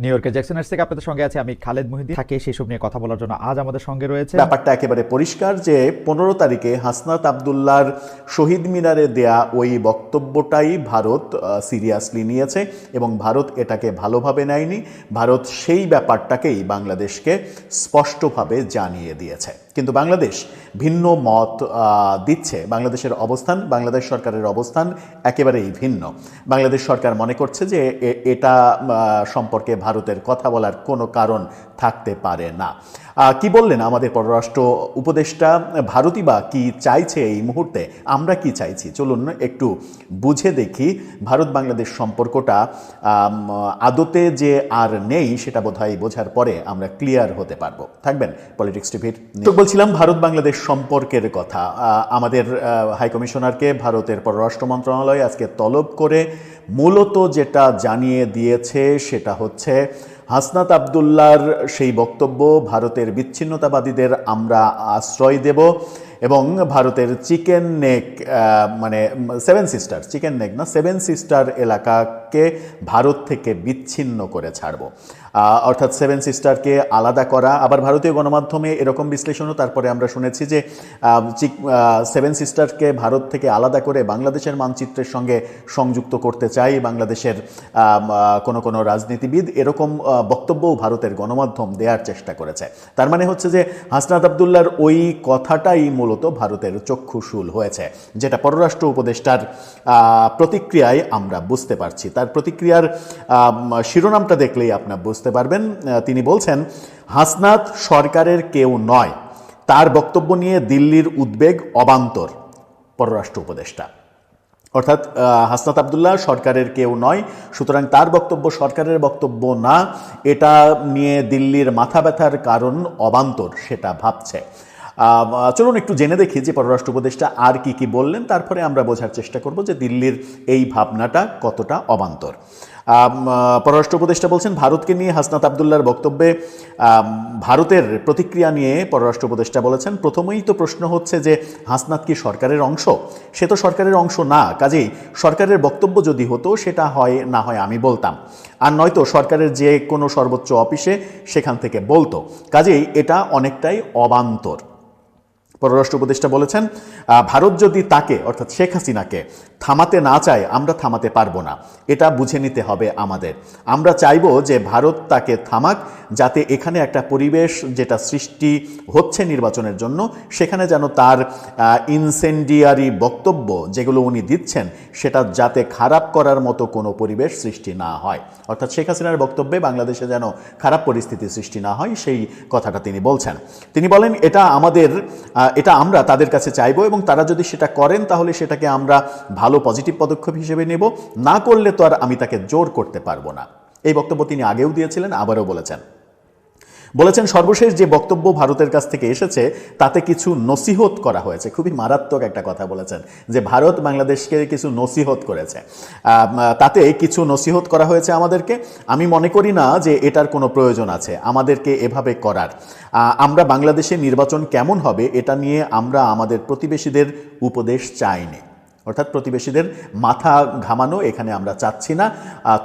New ইয়র্কের জ্যাকসনের থেকে আপনাদের সঙ্গে আছে আমি খালেদ মহিদ্দিন। থাকে সেসব নিয়ে কথা বলার জন্য আজ আমাদের সঙ্গে রয়েছে ব্যাপারটা একেবারে পরিষ্কার যে পনেরো তারিখে হাসনাত আবদুল্লার শহীদ মিনারে দেয়া ওই বক্তব্যটাই ভারত সিরিয়াসলি নিয়েছে এবং ভারত এটাকে ভালোভাবে নেয়নি। ভারত সেই ব্যাপারটাকেই বাংলাদেশকে স্পষ্টভাবে জানিয়ে দিয়েছে। কিন্তু বাংলাদেশ ভিন্ন মত দিচ্ছে। বাংলাদেশের অবস্থান, বাংলাদেশ সরকারের অবস্থান একেবারেই ভিন্ন। বাংলাদেশ সরকার মনে করছে যে এটা সম্পর্কে ভারতের কথা বলার কোনো কারণ থাকতে পারে না। কি বললেন আমাদের পররাষ্ট্র উপদেষ্টা ভারতই বা কি চাইছে এই মুহূর্তে? আমরা কি চাইছি? চলুন একটু বুঝে দেখি ভারত বাংলাদেশ সম্পর্কটা আদতে যে আর নেই সেটা বোধহয় বোঝার পরে আমরা ক্লিয়ার হতে পারব। থাকবেন পলিটিক্স টিভির তো বলছিলাম ভারত বাংলাদেশ সম্পর্কের কথা। আমাদের আহ, হাই কমিশনারকে ভারতের পররাষ্ট্র মন্ত্রণালয় আজকে তলব করে মূলত যেটা জানিয়ে দিয়েছে সেটা হচ্ছে হাসনাত আবদুল্লার সেই বক্তব্য ভারতের বিচ্ছিন্নতাবাদীদের আমরা আশ্রয় দেব। এবং ভারতের চিকেন নেক মানে সেভেন সিস্টার চিকেন নেক না সেভেন সিস্টার এলাকাকে ভারত থেকে বিচ্ছিন্ন করে ছাড়ব। অর্থাৎ সেভেন সিস্টারকে আলাদা করা, আবার ভারতীয় গণমাধ্যমে এরকম বিশ্লেষণও তারপরে আমরা শুনেছি যে সেভেন সিস্টারকে ভারত থেকে আলাদা করে বাংলাদেশের মানচিত্রের সঙ্গে সংযুক্ত করতে চাই বাংলাদেশের কোনো কোনো রাজনীতিবিদ, এরকম বক্তব্যও ভারতের গণমাধ্যম দেওয়ার চেষ্টা করেছে। তার মানে হচ্ছে যে, হাসনাত আবদুল্লার ওই কথাটাই মূলত ভারতের চক্ষুশূল হয়েছে, যেটা পররাষ্ট্র উপদেষ্টার প্রতিক্রিয়ায় আমরা বুঝতে পারছি। তার প্রতিক্রিয়ার শিরোনামটা দেখলেই আপনার বুঝতে পারবেন। তিনি বলছেন, হাসনাত সরকারের কেউ নয়, তার বক্তব্য নিয়ে দিল্লির উদ্বেগ অবান্তর। পররাষ্ট্র উপদেষ্টা। অর্থাৎ হাসনাত আবদুল্লাহ সরকারের কেউ নয়, সুতরাং তার বক্তব্য সরকারের বক্তব্য না, এটা নিয়ে দিল্লির মাথা ব্যথার কারণ অবান্তর, সেটা ভাবছে। চলুন একটু জেনে দেখি যে পররাষ্ট্র উপদেষ্টা আর কি কি বললেন, তারপরে আমরা বোঝার চেষ্টা করব যে দিল্লির এই ভাবনাটা কতটা অবান্তর। পররাষ্ট্র উপদেষ্টা বলছেন, ভারতকে নিয়ে হাসনাত আবদুল্লার বক্তব্যে ভারতের প্রতিক্রিয়া নিয়ে পররাষ্ট্র উপদেষ্টা বলেছেন, প্রথমেই তো প্রশ্ন হচ্ছে যে হাসনাত কি সরকারের অংশ? সে তো সরকারের অংশ না, কাজেই সরকারের বক্তব্য যদি হতো, সেটা হয়, না হয় আমি বলতাম। আর নয়তো সরকারের যে কোনো সর্বোচ্চ অফিসে সেখান থেকে বলতো। কাজেই এটা অনেকটাই অবান্তর। পররাষ্ট্র উপদেষ্টা বলেছেন ভারত যদি তাকে অর্থাৎ শেখ হাসিনাকে থামাতে না চায় আমরা থামাতে পারব না। এটা বুঝে নিতে হবে আমাদের। আমরা চাইব যে ভারত তাকে থামাক, যাতে এখানে একটা পরিবেশ যেটা সৃষ্টি হচ্ছে নির্বাচনের জন্য, সেখানে যেন তার ইনসেন্ডিয়ারি বক্তব্য যেগুলো উনি দিচ্ছেন, সেটা যাতে খারাপ করার মতো কোনো পরিবেশ সৃষ্টি না হয়। অর্থাৎ শেখ হাসিনার বক্তব্যে বাংলাদেশে যেন খারাপ পরিস্থিতি সৃষ্টি না হয়, সেই কথাটা তিনি বলছেন। তিনি বলেন, এটা আমাদের এটা আমরা তাদের কাছে চাইব এবং তারা যদি সেটা করেন, তাহলে সেটাকে আমরা ভালো পজিটিভ পদক্ষেপ হিসেবে নেব। না করলে তো আর আমি তাকে জোর করতে পারব না। এই বক্তব্য তিনি আগেও দিয়েছিলেন, আবারও বলেছেন। বলেছেন, সর্বশেষ যে বক্তব্য ভারতের কাছ থেকে এসেছে, তাতে কিছু নসিহত করা হয়েছে। খুবই মারাত্মক একটা কথা বলেছেন যে ভারত বাংলাদেশকে কিছু নসিহত করেছে। তাতে কিছু নসিহত করা হয়েছে আমাদেরকে। আমি মনে করি না যে এটার কোনো প্রয়োজন আছে। আমাদেরকে এভাবে করার। আমরা বাংলাদেশে নির্বাচন কেমন হবে, এটা নিয়ে আমরা আমাদের প্রতিবেশীদের উপদেশ চাইনি। অর্থাৎ প্রতিবেশীদের মাথা ঘামানো এখানে আমরা চাচ্ছি না।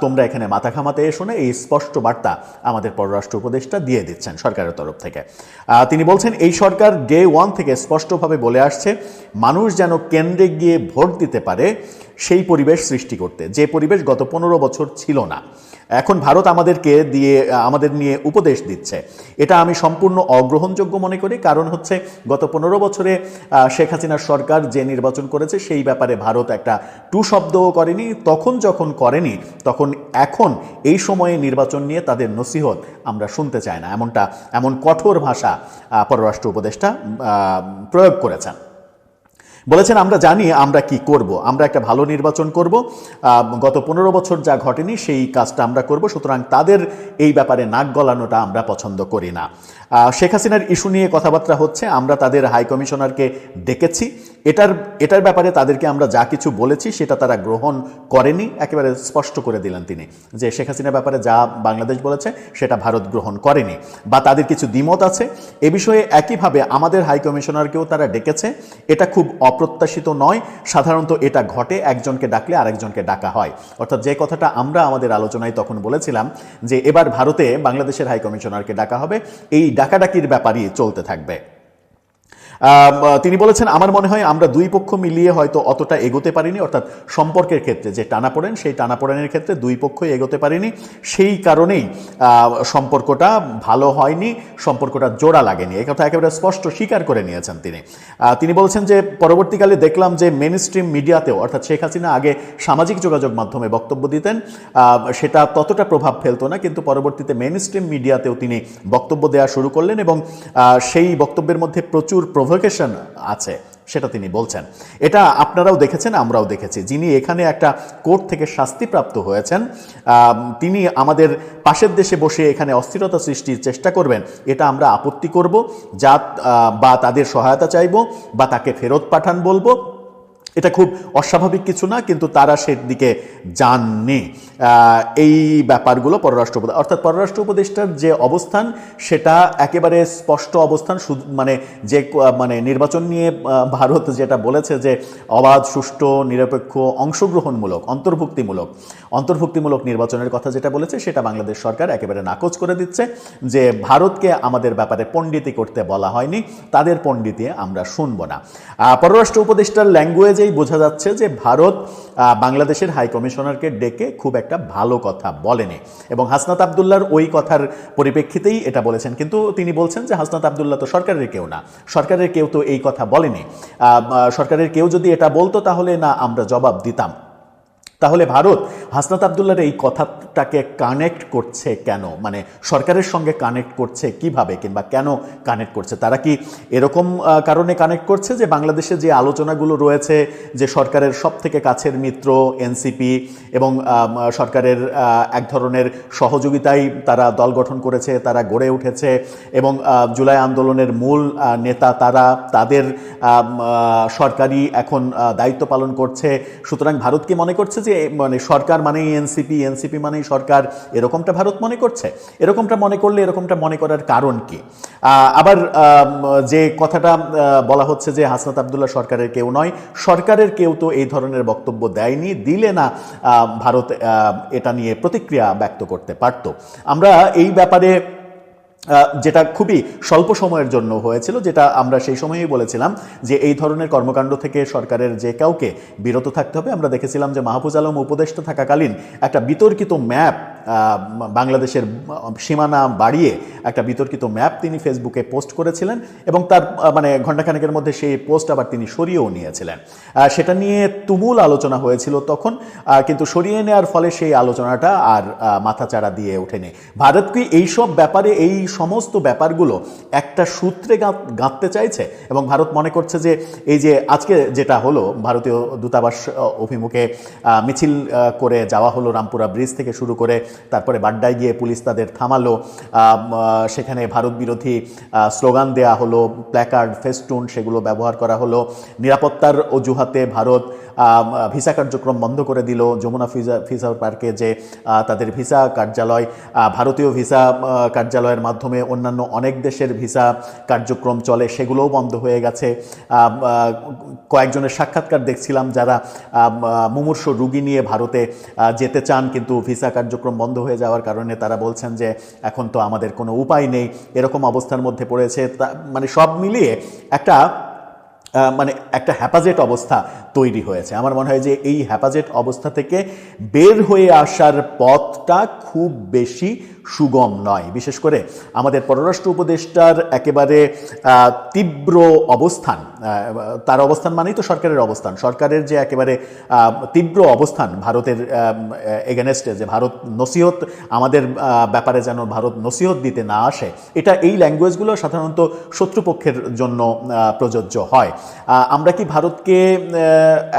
তোমরা এখানে মাথা ঘামাতে এসো না। এই স্পষ্ট বার্তা আমাদের পররাষ্ট্র উপদেষ্টা দিয়ে দিচ্ছেন সরকারের তরফ থেকে। তিনি বলছেন, এই সরকার ডে ওয়ান থেকে স্পষ্টভাবে বলে আসছে, মানুষ যেন কেন্দ্রে গিয়ে ভোট দিতে পারে সেই পরিবেশ সৃষ্টি করতে। যে পরিবেশ গত পনেরো বছর ছিল না। এখন ভারত আমাদেরকে দিয়ে আমাদের নিয়ে উপদেশ দিচ্ছে। এটা আমি সম্পূর্ণ অগ্রহণযোগ্য মনে করি, কারণ হচ্ছে গত পনেরো বছরে শেখ হাসিনার সরকার যে নির্বাচন করেছে, সেই ব্যাপারে ভারত একটা টু শব্দও করেনি, তখন যখন করেনি, তখন এখন এই সময়ে নির্বাচন নিয়ে তাদের নসিহত আমরা শুনতে চাই না। এমনটা, এমন কঠোর ভাষা পররাষ্ট্র উপদেষ্টা প্রয়োগ করেছেন। বলেছেন, আমরা জানি আমরা কি করব। আমরা একটা ভালো নির্বাচন করব। গত পনেরো বছর যা ঘটেনি, সেই কাজটা আমরা করব। সুতরাং তাদের এই ব্যাপারে নাক গলানোটা আমরা পছন্দ করি না। শেখ হাসিনার ইস্যু নিয়ে কথাবার্তা হচ্ছে, আমরা তাদের হাই কমিশনারকে ডেকেছি। এটার এটার ব্যাপারে তাদেরকে আমরা যা কিছু বলেছি সেটা তারা গ্রহণ করেনি, একেবারে স্পষ্ট করে দিলেন তিনি যে শেখ হাসিনার ব্যাপারে যা বাংলাদেশ বলেছে সেটা ভারত গ্রহণ করেনি বা তাদের কিছু দ্বিমত আছে। এ বিষয়ে একইভাবে আমাদের হাই কমিশনারকেও তারা ডেকেছে। এটা খুব অপ্রত্যাশিত নয়, সাধারণত এটা ঘটে, একজনকে ডাকলে আরেকজনকে ডাকা হয়। অর্থাৎ যে কথাটা আমরা আমাদের আলোচনায় তখন বলেছিলাম যে এবার ভারতে বাংলাদেশের হাই কমিশনারকে ডাকা হবে, এই ডাকাডাকির ব্যাপারই চলতে থাকবে। তিনি বলেছেন, আমার মনে হয় আমরা দুই পক্ষ মিলিয়ে হয়তো অতটা এগোতে পারিনি। অর্থাৎ সম্পর্কের ক্ষেত্রে যে টানাপোড়েন সেই টানাপোড়েনের ক্ষেত্রে দুই পক্ষই এগোতে পারিনি। সেই কারণেই সম্পর্কটা ভালো হয়নি, সম্পর্কটা জোড়া লাগেনি। এই কথা একেবারে স্পষ্ট স্বীকার করে নিয়েছেন তিনি। তিনি বলছেন যে, পরবর্তীকালে দেখলাম যে মেন স্ট্রিম মিডিয়াতেও অর্থাৎ শেখ হাসিনা আগে সামাজিক যোগাযোগ মাধ্যমে বক্তব্য দিতেন সেটা ততটা প্রভাব ফেলতো না, কিন্তু পরবর্তীতে মেন স্ট্রিম মিডিয়াতেও তিনি বক্তব্য দেওয়া শুরু করলেন এবং সেই বক্তব্যের মধ্যে প্রচুর প্রভোকেশন আছে, সেটা তিনি বলছেন। এটা আপনারাও দেখেছেন, আমরাও দেখেছি। যিনি এখানে একটা কোর্ট থেকে শাস্তিপ্রাপ্ত হয়েছেন তিনি আমাদের পাশের দেশে বসে এখানে অস্থিরতা সৃষ্টির চেষ্টা করবেন, এটা আমরা আপত্তি করব। যা বা তাদের সহায়তা চাইব, বা তাকে ফেরত পাঠান বলব। এটা খুব অস্বাভাবিক কিছু না কিন্তু তারা সেদিকে আহ, এই ব্যাপারগুলো পররাষ্ট্র উপদেষ্টা অর্থাৎ পররাষ্ট্র উপদেষ্টার যে অবস্থান সেটা একেবারে স্পষ্ট অবস্থান মানে যে মানে নির্বাচন নিয়ে ভারত যেটা বলেছে যে অবাধ সুষ্ঠু নিরপেক্ষ অংশগ্রহণমূলক অন্তর্ভুক্তিমূলক অন্তর্ভুক্তিমূলক নির্বাচনের কথা যেটা বলেছে সেটা বাংলাদেশ সরকার একেবারে নাকচ করে দিচ্ছে যে ভারতকে আমাদের ব্যাপারে পণ্ডিতি করতে বলা হয়নি তাদের পণ্ডিতি আমরা শুনব না। পররাষ্ট্র উপদেষ্টার ল্যাঙ্গুয়েজেই বোঝা যাচ্ছে যে ভারত বাংলাদেশের হাই কমিশনারকে ডেকে খুব একটা ভালো কথা বলেনি। এবং হাসনাত আবদুল্লার ওই কথার পরিপ্রেক্ষিতেই এটা বলেছেন। কিন্তু তিনি বলছেন যে হাসনাত আবদুল্লাহ তো সরকারের কেউ না। সরকারের কেউ তো এই কথা বলেনি। সরকারের কেউ যদি এটা বলতো তাহলে না আমরা জবাব দিতাম। তাহলে ভারত, হাসনাত আবদুল্লার এই কথাটাকে কানেক্ট করছে কেন? মানে সরকারের সঙ্গে কানেক্ট করছে কীভাবে কিংবা কেন কানেক্ট করছে? তারা কি এরকম কারণে কানেক্ট করছে যে বাংলাদেশে যে আলোচনাগুলো রয়েছে যে সরকারের সব থেকে কাছের মিত্র এনসিপি এবং সরকারের এক ধরনের সহযোগিতায় তারা দল গঠন করেছে, তারা গড়ে উঠেছে এবং জুলাই আন্দোলনের মূল নেতা তারা, তাদের সরকারি এখন দায়িত্ব পালন করছে। সুতরাং ভারত কি মনে করছে যে মানে সরকার মানেই এনসিপি এনসিপি মানেই সরকার, এরকমটা ভারত মনে করছে? এরকমটা মনে করলে এরকমটা মনে করার কারণ কি? আবার যে কথাটা বলা হচ্ছে যে হাসনাত আবদুল্লাহ সরকারের কেউ নয়, সরকারের কেউ তো এই ধরনের বক্তব্য দেয়নি, দিলে না ভারত এটা নিয়ে প্রতিক্রিয়া ব্যক্ত করতে পারত। আমরা এই ব্যাপারে যেটা খুবই স্বল্প সময়ের জন্য হয়েছিল, যেটা আমরা সেই সময়েই বলেছিলাম যে এই ধরনের কর্মকাণ্ড থেকে সরকারের যে কাউকে বিরত থাকতে হবে। আমরা দেখেছিলাম যে মাহফুজ আলম উপদেষ্টা থাকাকালীন একটা বিতর্কিত ম্যাপ বাংলাদেশের সীমানা বাড়িয়ে একটা বিতর্কিত ম্যাপ তিনি ফেসবুকে পোস্ট করেছিলেন এবং তার মানে ঘণ্টাখানেকের মধ্যে সেই পোস্ট আবার তিনি সরিয়েও নিয়েছিলেন। সেটা নিয়ে তুমুল আলোচনা হয়েছিল তখন কিন্তু সরিয়ে নেওয়ার ফলে সেই আলোচনাটা আর মাথাচাড়া দিয়ে ওঠেনি। ভারত কি এইসব ব্যাপারে, এই সমস্ত ব্যাপারগুলো একটা সূত্রে গাঁথ- গাঁথতে চাইছে? এবং ভারত মনে করছে যে এই যে আজকে যেটা হলো, ভারতীয় দূতাবাস অভিমুখে মিছিল করে যাওয়া হলো রামপুরা ব্রিজ থেকে শুরু করে তারপরে বাড্ডায় গিয়ে পুলিশ তাদের থামালো। সেখানে ভারত বিরোধী স্লোগান দেয়া হলো প্ল্যাকার্ড ফেস্টুন সেগুলো ব্যবহার করা হলো। নিরাপত্তার অজুহাতে ভারত ভিসা কার্যক্রম বন্ধ করে দিল। যমুনা ভিসা পার্কে যে তাদের ভিসা কার্যালয় ভারতীয় ভিসা কার্যালয়ের মাধ্যমে অন্যান্য অনেক দেশের ভিসা কার্যক্রম চলে, সেগুলোও বন্ধ হয়ে গেছে। কয়েকজনের সাক্ষাৎকার দেখছিলাম যারা মুমূর্ষ রুগী নিয়ে ভারতে যেতে চান কিন্তু ভিসা কার্যক্রম বন্ধ হয়ে যাওয়ার কারণে তারা বলছেন যে এখন তো আমাদের কোনো উপায় নেই। এরকম অবস্থার মধ্যে পড়েছে। মানে সব মিলিয়ে একটা মানে একটা হ্যাপাজেট অবস্থা তৈরি হয়েছে। আমার মনে হয় যে এই হ্যাপাজেট অবস্থা থেকে বের হয়ে আসার পথটা খুব বেশি সুগম নয়। বিশেষ করে আমাদের পররাষ্ট্র উপদেষ্টার একেবারে তীব্র অবস্থান তার অবস্থান মানেই তো সরকারের অবস্থান। সরকারের যে একেবারে তীব্র অবস্থান ভারতের এগেনেস্টে যে ভারত নসিহত, আমাদের ব্যাপারে যেন ভারত নসিহত দিতে না আসে, এটা এই ল্যাঙ্গুয়েজগুলো সাধারণত শত্রুপক্ষের জন্য প্রযোজ্য হয়। আমরা কি ভারতকে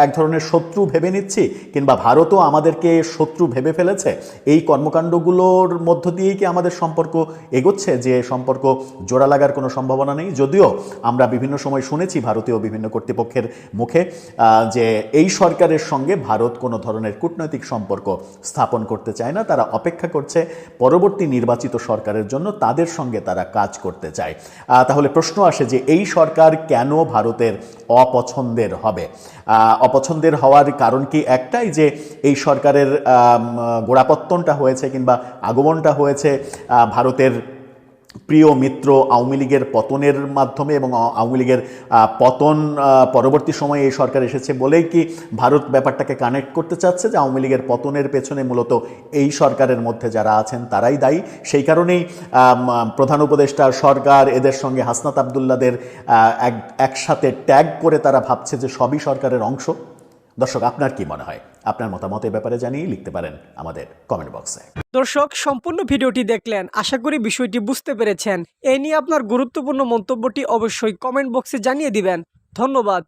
এক ধরনের শত্রু ভেবে নিচ্ছি? কিংবা ভারতও আমাদেরকে শত্রু ভেবে ফেলেছে? এই কর্মকাণ্ডগুলোর মধ্য দিয়েই কি আমাদের সম্পর্ক এগোচ্ছে? যে সম্পর্ক জোড়া লাগার কোনো সম্ভাবনা নেই? যদিও আমরা বিভিন্ন সময় শুনেছি ভারতীয় বিভিন্ন কর্তৃপক্ষের মুখে যে এই সরকারের সঙ্গে ভারত কোনো ধরনের কূটনৈতিক সম্পর্ক স্থাপন করতে চায় না। তারা অপেক্ষা করছে পরবর্তী নির্বাচিত সরকারের জন্য তাদের সঙ্গে তারা কাজ করতে চায়। তাহলে প্রশ্ন আসে যে এই সরকার কেন ভারতের অপছন্দের হবে? অপছন্দের হওয়ার কারণ কি একটাই? যে এই সরকারের গোড়াপত্তনটা হয়েছে কিংবা আগমনটা হয়েছে আহ, ভারতের প্রিয় মিত্র আওয়ামী লীগের পতনের মাধ্যমে এবং আওয়ামী লীগের পতন পরবর্তী সময়ে এই সরকার এসেছে বলেই কি ভারত ব্যাপারটাকে কানেক্ট করতে চাচ্ছে যে আওয়ামী লীগের পতনের পেছনে মূলত এই সরকারের মধ্যে যারা আছেন তারাই দায়ী। সেই কারণেই প্রধান উপদেষ্টা সরকার এদের সঙ্গে হাসনাত আবদুল্লাদের এক একসাথে ট্যাগ করে তারা ভাবছে যে সবই সরকারের অংশ। দর্শক, আপনার কি মনে হয়? আপনার মতামতের ব্যাপারে জানিয়ে লিখতে পারেন আমাদের কমেন্ট বক্সে দর্শক, সম্পূর্ণ ভিডিওটি দেখলেন। আশা করি বিষয়টি বুঝতে পেরেছেন। এ নিয়ে আপনার গুরুত্বপূর্ণ মন্তব্যটি অবশ্যই কমেন্ট বক্সে জানিয়ে দিবেন। ধন্যবাদ।